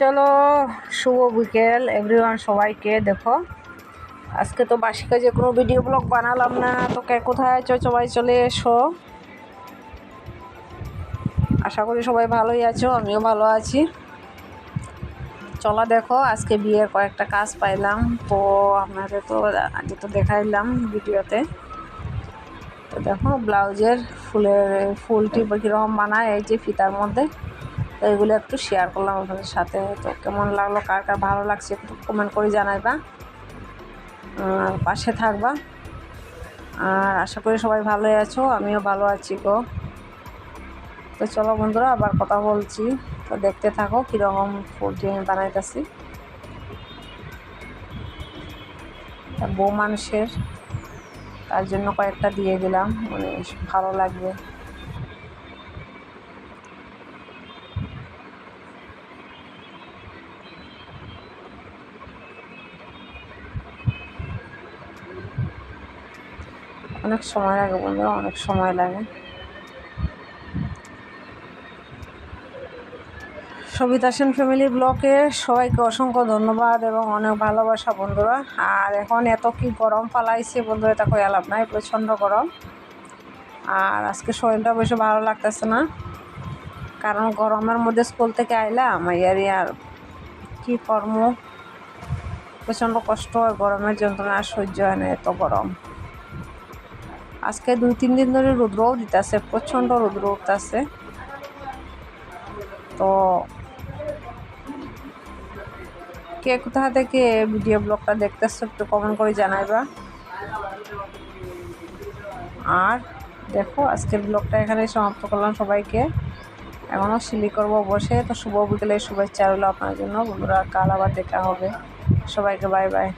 চলো, শুভ বিকেল এভরিওয়ান সবাইকে দেখো। আজকে তো বাসি কাজে কোনো ভিডিও ব্লগ বানালাম না, তো কে কোথায়? আছো সবাই চলে এসো। আশা করি সবাই ভালোই আছো, আমিও ভালো আছি। চলো দেখো, আজকে বিয়ের কয়েকটা কাজ পাইলাম, তো আপনাদের তো আগে তো দেখাইলাম ভিডিওতে। তো দেখো, ব্লাউজের ফুলের, ফুলটি কীরকম বানায়, এই যে ফিতার মধ্যে। তো এগুলো একটু শেয়ার করলাম আপনাদের সাথে। তো কেমন লাগল? কার কার ভালো লাগছে একটু কমেন্ট করে জানাইবা। আর পাশে থাকবা। আর আশা করি সবাই ভালোই আছো, আমিও ভালো আছি গো। তো চলো বন্ধুরা, আবার কথা বলছি। তো দেখতে থাকো কীরকম ফুলটি আমি বানাইতেছি। বউ মানুষের, তার জন্য কয়েকটা দিয়ে দিলাম মানে ভালো লাগবে। অনেক সময় লাগে বন্ধুরা, অনেক সময় লাগে। সবিতা সেন ফ্যামিলি ব্লকে সবাইকে অসংখ্য ধন্যবাদ এবং অনেক ভালোবাসা বন্ধুরা। আর এখন এত কি গরম পালাইছে বন্ধুরা, এটা কই আলাপ নাই, প্রচণ্ড গরম। আর আজকে শরীরটা বেশি ভালো লাগতেছে না। কারণ গরমের মধ্যে স্কুল থেকে আইলাম ইয়ারি আর কি কর্ম? প্রচণ্ড কষ্ট হয়, গরমের যন্ত্রণা আর সহ্য হয় না এত গরম। আজকে দুই, তিন দিন ধরে রুদ্রও দিতেছে, প্রচণ্ড রুদ্র উঠতেছে। তো কে কোথা থেকে ভিডিও ব্লগটা দেখতেছো একটু কমেন্ট করে জানাইবা। আর দেখো আজকের ব্লগটা এখানে সমাপ্ত করলাম সবাইকে। এখনও সিলি করব বসে, তো শুভ বিকেলের শুভেচ্ছা রইল আপনার জন্য। বন্ধুরা, কাল আবার দেখা হবে। সবাইকে বাই বাই